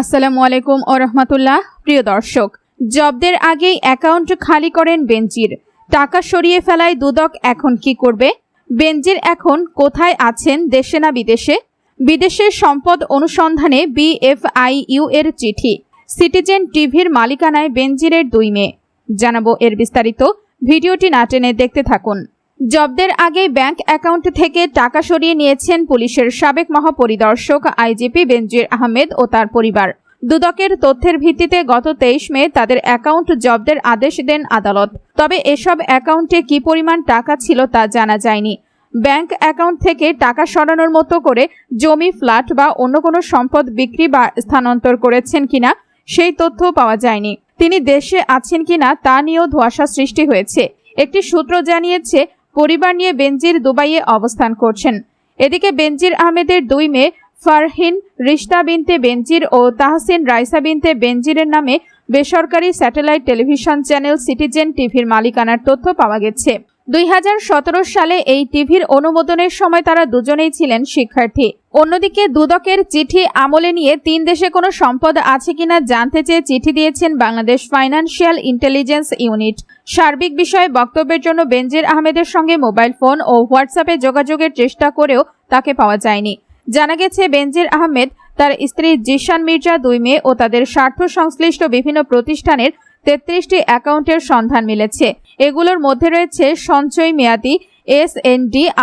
আসসালামু আলাইকুম ও রহমতুল্লাহ। প্রিয় দর্শক, জব্দের আগেই অ্যাকাউন্ট খালি করেন বেঞ্জির টাকা সরিয়ে ফেলায় দুদক এখন কি করবে? বেঞ্জির এখন কোথায় আছেন দেশে না বিদেশে? বিদেশের সম্পদ অনুসন্ধানে বিএফআইইউ এর চিঠি। সিটিজেন টিভির মালিকানায় বেঞ্জিরের দুই মেয়ে। জানাব এর বিস্তারিত। ভিডিওটি না টেনে দেখতে থাকুন। জব্দের আগে ব্যাংক অ্যাকাউন্ট থেকে টাকা সরিয়ে নিয়েছেন পুলিশের সাবেক মহাপরিদর্শক আইজিপি বেনজির আহমেদ ও তার পরিবার। দুদকের তথ্যের ভিত্তিতে গত তেইশ মে তাদের অ্যাকাউন্ট জব্দের আদেশ দেন আদালত। তবে এসব অ্যাকাউন্টে কি পরিমাণ টাকা ছিল তা জানা যায়নি। ব্যাংক অ্যাকাউন্ট থেকে টাকা সরানোর মতো করে জমি, ফ্ল্যাট বা অন্য কোনো সম্পদ বিক্রি বা স্থানান্তর করেছেন কিনা সেই তথ্য পাওয়া যায়নি। তিনি দেশে আছেন কিনা তা নিয়েও ধোঁয়াশা সৃষ্টি হয়েছে। একটি সূত্র জানিয়েছে পরিবার নিয়ে বেনজির দুবাইয়ে অবস্থান করছেন। এদিকে বেনজির আহমেদের দুই মেয়ে ফারহিন রিশতা বিনতে বেনজির ও তাহসিন রাইসা বিনতে বেনজিরের নামে বেসরকারি স্যাটেলাইট টেলিভিশন চ্যানেল সিটিজেন টিভির মালিকানার তথ্য পাওয়া গেছে। দুই হাজার সতেরো সালে এই টিভির অনুমোদনের সময় তারা দুজনেই ছিলেন শিক্ষার্থী। অন্যদিকে দুদকের চিঠি আমলে নিয়ে তিন দেশে কোনো সম্পদ আছে কিনা জানতে চেয়ে চিঠি দিয়েছেন বাংলাদেশ ফাইন্যান্সিয়াল ইন্টেলিজেন্স ইউনিট। সার্বিক বিষয়ে বক্তব্যের জন্য বেনজির আহমেদের সঙ্গে মোবাইল ফোন ও হোয়াটসঅ্যাপে যোগাযোগের চেষ্টা করেও তাকে পাওয়া যায়নি। জানা গেছে, বেনজির আহমেদ তার স্ত্রী জিশান মির্জা দুই মেয়ে ও তাদের স্বার্থ সংশ্লিষ্ট বিভিন্ন প্রতিষ্ঠানের তেত্রিশটি অ্যাকাউন্টের সন্ধান মিলেছে। এগুলোর মধ্যে রয়েছে সঞ্চয় মেয়াদি এস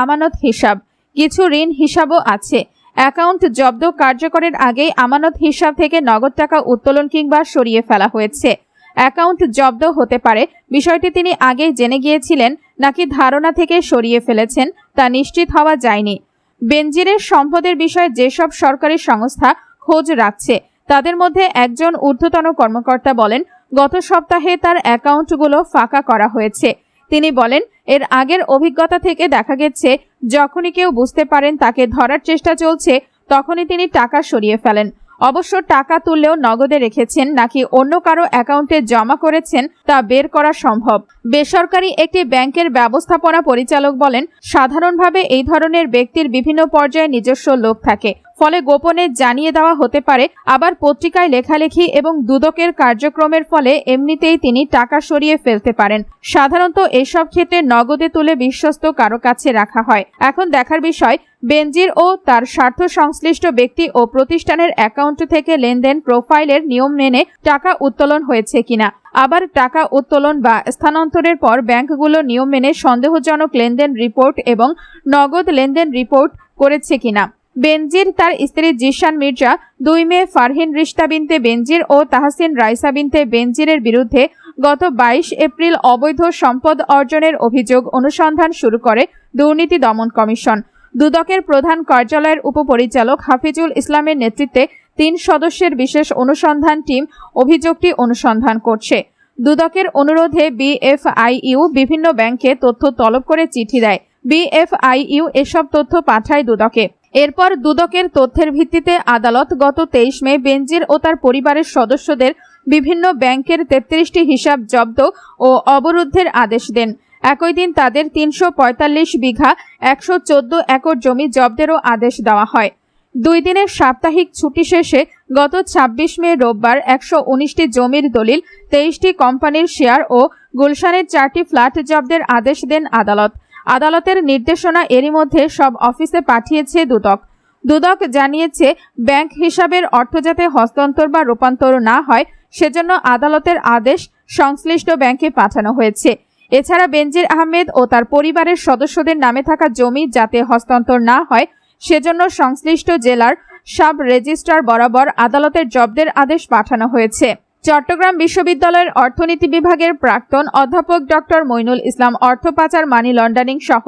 আমানত হিসাব। কিছু ঋণ হিসাবও আছে। অ্যাকাউন্ট জব্দ কার্যকরের আগেই আমানত হিসাব থেকে নগদ টাকা উত্তোলন কিংবা সরিয়ে ফেলা হয়েছে। অ্যাকাউন্ট জব্দ হতে পারে। বিষয়টি তিনি আগেই জেনে গিয়েছিলেন, নাকি ধারণা থেকে সরিয়ে ফেলেছেন তা নিশ্চিত হওয়া যায়নি। বেনজিরের সম্পদের বিষয়ে যেসব সরকারি সংস্থা খোঁজ রাখছে, তাদের মধ্যে একজন ঊর্ধ্বতন কর্মকর্তা বলেন গত সপ্তাহে তার অ্যাকাউন্টগুলো ফাঁকা করা হয়েছে। তিনি বলেন, এর আগের অভিজ্ঞতা থেকে দেখা গেছে, যখনই কেউ বুঝতে পারেন তাকে ধরার চেষ্টা চলছে, তখনই তিনি টাকা সরিয়ে ফেলেন। অবশ্য টাকা তুললেও নগদে রেখেছেন নাকি অন্য কারও অ্যাকাউন্টে জমা করেছেন তা বের করা সম্ভব। বেসরকারি একটি ব্যাংকের ব্যবস্থাপনা পরিচালক বলেন, সাধারণভাবে এই ধরনের ব্যক্তির বিভিন্ন পর্যায়ে নিজস্ব লোক থাকে। ফলে গোপনে জানিয়ে দেওয়া হতে পারে, আবার পত্রিকায় লেখালেখি এবং দুদকের কার্যক্রমের ফলে এমনিতেই তিনি টাকা সরিয়ে ফেলতে পারেন। সাধারণত এসব ক্ষেত্রে নগদে তুলে বিশ্বস্ত কারও কাছে রাখা হয়। এখন দেখার বিষয়, বেনজির ও তার স্বার্থ সংশ্লিষ্ট ব্যক্তি ও প্রতিষ্ঠানের অ্যাকাউন্ট থেকে লেনদেন প্রোফাইলের নিয়ম মেনে টাকা উত্তোলন হয়েছে কিনা। আবার টাকা উত্তোলন বা স্থানান্তরের পর ব্যাংকগুলো নিয়ম মেনে সন্দেহজনক লেনদেন রিপোর্ট এবং নগদ লেনদেন রিপোর্ট করেছে কিনা। বেনজির, তার স্ত্রী জিশান মির্জা, দুই মেয়ে ফারহিন রিস্তা বিনতে বেনজির ও তাহসিন রাইসা বিনতে বেনজিরের বিরুদ্ধে গত বাইশ এপ্রিল অবৈধ সম্পদ অর্জনের অভিযোগ অনুসন্ধান শুরু করে দুর্নীতি দমন কমিশন। দুদকের প্রধান কার্যালয়ের উপপরিচালক হাফিজুল ইসলামের নেতৃত্বে তিন সদস্যের বিশেষ অনুসন্ধান টিম অভিযোগটি অনুসন্ধান করছে। দুদকের অনুরোধে বিএফআইইউ বিভিন্ন ব্যাংকে তথ্য তলব করে চিঠি দেয়। বিএফআইইউ এসব তথ্য পাঠায় দুদকে। এরপর দুদকের তথ্যের ভিত্তিতে আদালত গত তেইশ মে বেনজির ও তার পরিবারের সদস্যদের বিভিন্ন ব্যাংকের তেত্রিশটি হিসাব জব্দ ও অবরুদ্ধের আদেশ দেন। একই দিন তাদের তিনশো পঁয়তাল্লিশ বিঘা, একশো চোদ্দ একর জমি জব্দেরও আদেশ দেওয়া হয়। দুই দিনের সাপ্তাহিক ছুটি শেষে গত ২৬ মে রোববার একশো উনিশটি জমির দলিল, তেইশটি কোম্পানির শেয়ার ও গুলশানের চারটি ফ্ল্যাট জব্দের আদেশ দেন আদালত। আদালতের নির্দেশনা এরই মধ্যে সব অফিসে পাঠিয়েছে দুদক। দুদক জানিয়েছে, ব্যাংক হিসাবের অর্থ যাতে হস্তান্তর বা রূপান্তর না হয়, সেজন্য আদালতের আদেশ সংশ্লিষ্ট ব্যাংকে পাঠানো হয়েছে। এছাড়া বেনজির আহমেদ ও তার পরিবারের সদস্যদের নামে থাকা জমি যাতে হস্তান্তর না হয়, সেজন্য সংশ্লিষ্ট জেলার সাব রেজিস্ট্রার বরাবর আদালতের জব্দের আদেশ পাঠানো হয়েছে। চট্টগ্রাম বিশ্ববিদ্যালয়ের অর্থনীতি বিভাগের প্রাক্তন অধ্যাপক ডক্টর মইনুল ইসলাম অর্থ পাচার, মানি লন্ডারিং সহ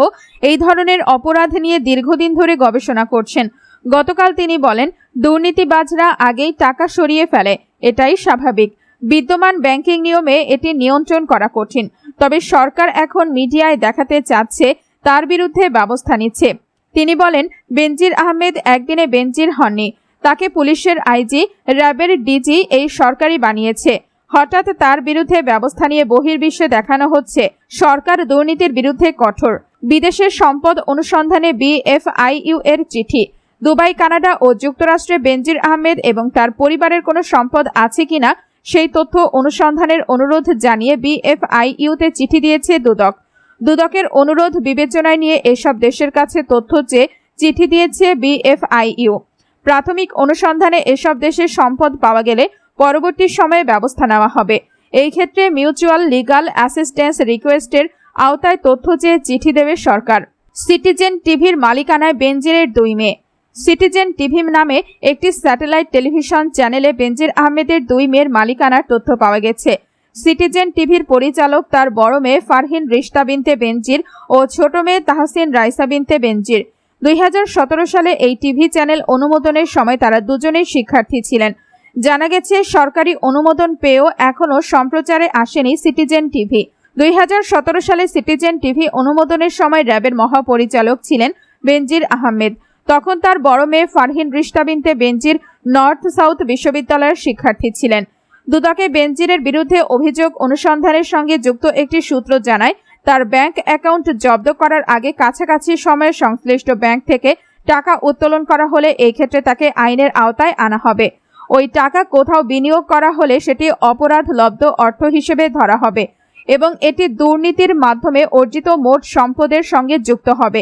এই ধরনের অপরাধ নিয়ে দীর্ঘদিন ধরে গবেষণা করছেন। গতকাল তিনি বলেন, দুর্নীতিবাজরা আগেই টাকা সরিয়ে ফেলে, এটাই স্বাভাবিক। বিদ্যমান ব্যাংকিং নিয়মে এটি নিয়ন্ত্রণ করা কঠিন। তবে সরকার এখন মিডিয়ায় দেখাতে চাচ্ছে, তার বিরুদ্ধে ব্যবস্থা নিচ্ছে। তিনি বলেন, বেনজির আহমেদ একদিনে বেনজির হননি। তাকে পুলিশের আইজি, র্যাবের ডিজি এই সরকারি বানিয়েছে। হঠাৎ তার বিরুদ্ধে ব্যবস্থা নিয়ে বহির্বিশ্বে দেখানো হচ্ছে সরকার দুর্নীতির বিরুদ্ধে কঠোর। বিদেশের সম্পদ অনুসন্ধানে বিএফআইইউ এর চিঠি। দুবাই, কানাডা ও যুক্তরাষ্ট্রে বেনজির আহমেদ এবং তার পরিবারের কোনো সম্পদ আছে কিনা সেই তথ্য অনুসন্ধানের অনুরোধ জানিয়ে বিএফআইইউতে চিঠি দিয়েছে দুদক। দুদকের অনুরোধ বিবেচনায় নিয়ে এসব দেশের কাছে তথ্য চেয়ে চিঠি দিয়েছে বিএফআইইউ। প্রাথমিক অনুসন্ধানে এসব দেশের সম্পদ পাওয়া গেলে পরবর্তী সময়ে ব্যবস্থা নেওয়া হবে। এই ক্ষেত্রে মিউচুয়াল লিগাল অ্যাসিস্ট্যান্স রিকোয়েস্টের আওতায় তথ্য চেয়ে চিঠি দেবে সরকার। সিটিজেন টিভির মালিকানায় বেনজিরের দুই মেয়ে। সিটিজেন টিভি নামে একটি স্যাটেলাইট টেলিভিশন চ্যানেলে বেনজির আহমেদের দুই মেয়ের মালিকানার তথ্য পাওয়া গেছে। সিটিজেন টিভির পরিচালক তার বড় মেয়ে ফারহিন রিস্তা বিনতে বেনজির ও ছোট মেয়ে তাহসিন রাইসা বিনতে বেনজির। দুই হাজার সতেরো সালে এই টিভি চ্যানেল অনুমোদনের সময় তারা দুজনেই শিক্ষার্থী ছিলেন। জানা গেছে, সরকারি অনুমোদন পেয়েও এখনও সম্প্রচারে আসেনি সিটিজেন টিভি। দুই হাজার সতেরো সালে সিটিজেন টিভি অনুমোদনের সময় র্যাবের মহাপরিচালক ছিলেন বেনজির আহমেদ। তখন তার বড় মেয়ে ফারহিন রিস্তা বিনতে বেনজির নর্থ সাউথ বিশ্ববিদ্যালয়ের শিক্ষার্থী ছিলেন। দুদকে বেনজিরের বিরুদ্ধে অভিযোগ অনুসন্ধানের সঙ্গে যুক্ত একটি সূত্র জানায় তার ব্যাংক অ্যাকাউন্ট জব্দ করার আগে কাছাকাছি সময়ে সংশ্লিষ্ট ব্যাংক থেকে টাকা উত্তোলন করা হলে এই ক্ষেত্রে তাকে আইনের আওতায় আনা হবে। ওই টাকা কোথাও বিনিয়োগ করা হলে সেটি অপরাধ লব্ধ অর্থ হিসেবে ধরা হবে এবং এটি দুর্নীতির মাধ্যমে অর্জিত মোট সম্পদের সঙ্গে যুক্ত হবে।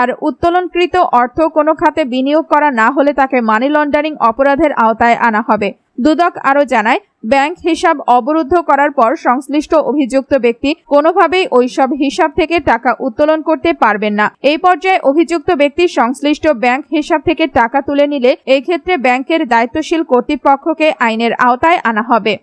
আর উত্তোলনকৃত অর্থ কোনো খাতে বিনিয়োগ করা না হলে তাকে মানি লন্ডারিং অপরাধের আওতায় আনা হবে। দুদক আরও জানায় ব্যাংক হিসাব অবরুদ্ধ করার পর সংশ্লিষ্ট অভিযুক্ত ব্যক্তি কোনোভাবেই ওইসব হিসাব থেকে টাকা উত্তোলন করতে পারবেন না। এই পর্যায়ে অভিযুক্ত ব্যক্তি সংশ্লিষ্ট ব্যাংক হিসাব থেকে টাকা তুলে নিলে এক্ষেত্রে ক্ষেত্রে ব্যাংকের দায়িত্বশীল কর্তৃপক্ষকে আইনের আওতায় আনা হবে।